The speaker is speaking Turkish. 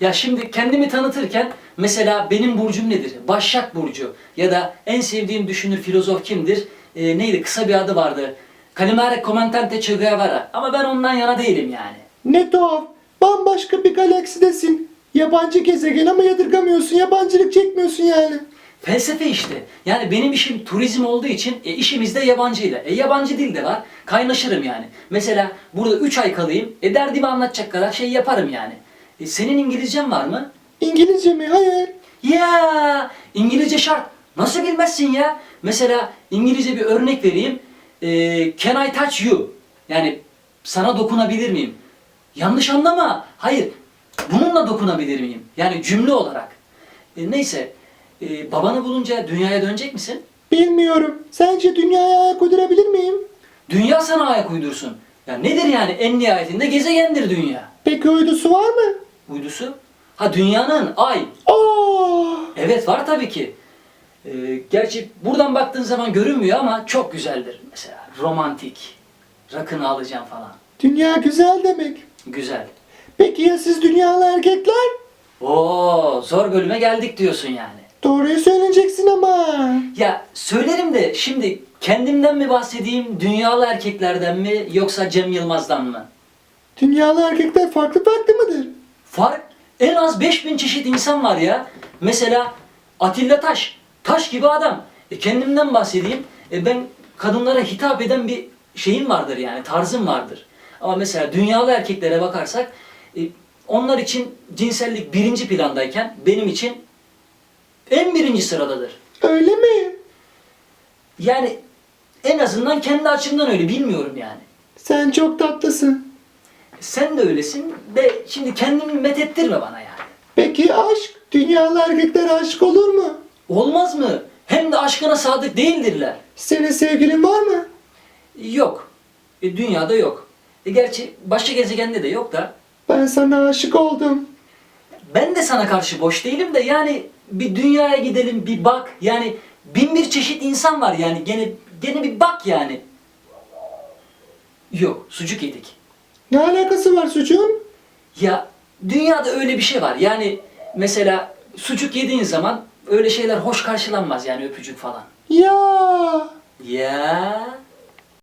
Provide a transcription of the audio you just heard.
Ya şimdi kendimi tanıtırken mesela benim burcum nedir? Başak Burcu. Ya da en sevdiğim düşünür filozof kimdir? Ee, neydi? Kısa bir adı vardı. Calimare Comandante Che Guevara. Ama ben ondan yana değilim yani. Ne tuhaf. Bambaşka bir galaksidesin. Yabancı gezegen ama yadırgamıyorsun. Yabancılık çekmiyorsun yani. Felsefe işte. Yani benim işim turizm olduğu için e, işimiz de yabancıyla. E yabancı dil de var. Kaynaşırım yani. Mesela burada 3 ay kalayım. E derdimi anlatacak kadar şey yaparım yani. E, senin İngilizcen var mı? İngilizce mi? Hayır. Ya İngilizce şart. Nasıl bilmezsin ya? Mesela İngilizce bir örnek vereyim. E, can I touch you? Yani sana dokunabilir miyim? Yanlış anlama. Hayır. Bununla dokunabilir miyim? Yani cümle olarak. E, neyse. E, babanı bulunca dünyaya dönecek misin? Bilmiyorum. Sence dünyaya ayak uydurabilir miyim? Dünya sana ayak uydursun. Ya nedir yani en nihayetinde gezegendir dünya. Peki uydusu var mı? Uydusu? Ha dünyanın ay. Aa! Evet var tabii ki. Ee, gerçi buradan baktığın zaman görünmüyor ama çok güzeldir mesela. Romantik. Rakını alacağım falan. Dünya güzel demek. Güzel. Peki ya siz dünyalı erkekler? Oo zor bölüme geldik diyorsun yani. Doğruyu söyleyeceksin ama. Ya söylerim de şimdi kendimden mi bahsedeyim, dünyalı erkeklerden mi yoksa Cem Yılmaz'dan mı? Dünyalı erkekler farklı farklı mıdır? Fark en az 5000 çeşit insan var ya. Mesela Atilla Taş. Taş gibi adam. E kendimden bahsedeyim. E ben kadınlara hitap eden bir şeyim vardır yani tarzım vardır. Ama mesela dünyalı erkeklere bakarsak e, onlar için cinsellik birinci plandayken benim için en birinci sıradadır. Öyle mi? Yani en azından kendi açımdan öyle bilmiyorum yani. Sen çok tatlısın. Sen de öylesin de şimdi kendini methettirme bana yani. Peki aşk? Dünyalı erkekler aşık olur mu? Olmaz mı? Hem de aşkına sadık değildirler. Senin sevgilin var mı? Yok. E, dünyada yok. E, gerçi başka gezegende de yok da. Ben sana aşık oldum. Ben de sana karşı boş değilim de yani bir dünyaya gidelim bir bak. Yani bin bir çeşit insan var yani gene gene bir bak yani. Yok sucuk yedik. Ne alakası var sucuğun? Ya dünyada öyle bir şey var yani mesela sucuk yediğin zaman öyle şeyler hoş karşılanmaz yani öpücük falan. Ya Ya